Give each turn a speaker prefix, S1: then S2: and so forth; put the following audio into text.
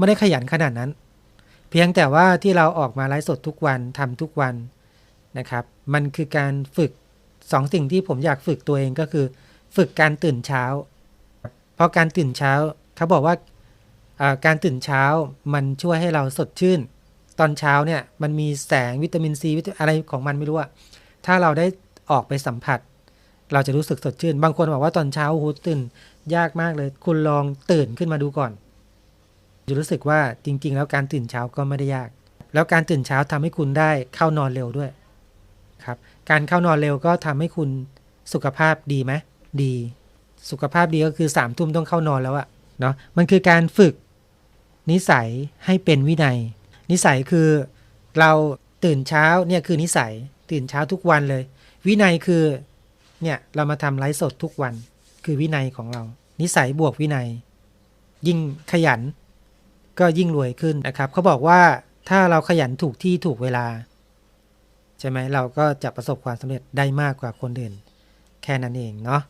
S1: ไม่ได้ขยันขนาดนั้น เพียงแต่ว่าที่เราออกมาไลฟ์สดทุกวันทำทุกวันนะครับ มันคือการฝึกสองสิ่งที่ผมอยากฝึกตัวเองก็คือ ฝึกการตื่นเช้า เพราะการตื่นเช้าเขาบอกว่าการตื่นเช้ามันช่วยให้เราสดชื่น ตอนเช้าเนี่ยมันมีแสงวิตามินซีอะไรของมันไม่รู้อะถ้าเราได้ออกไปสัมผัส เราจะรู้สึกสดชื่น บางคนบอกว่าตอนเช้าโอ้โหตื่นยากมากเลย คุณลองตื่นขึ้นมาดูก่อน จะรู้สึกว่าจริง ๆ แล้วการตื่นเช้าก็ไม่ได้ยาก แล้วการตื่นเช้าทำให้คุณได้เข้านอนเร็วด้วยครับการเข้านอนเร็วก็ทำให้คุณสุขภาพดีไหมดี สุขภาพดีก็คือสามทุ่มต้องเข้านอนแล้วอะเนาะมันคือการฝึกนิสัยให้เป็นวินัย นิสัยคือเราตื่นเช้าเนี่ยคือนิสัยตื่นเช้าทุกวันเลย วินัยคือเนี่ยเรามาทำไลฟ์สดทุกวัน คือวินัยของเรา นิสัยบวกวินัย ยิ่งขยัน ก็ยิ่งรวยขึ้นนะครับเขาบอกว่าถ้าเราขยันถูกที่ถูกเวลา ใช่ไหมเราก็จะประสบความสำเร็จได้มากกว่าคนอื่น แค่นั้นเองเนาะ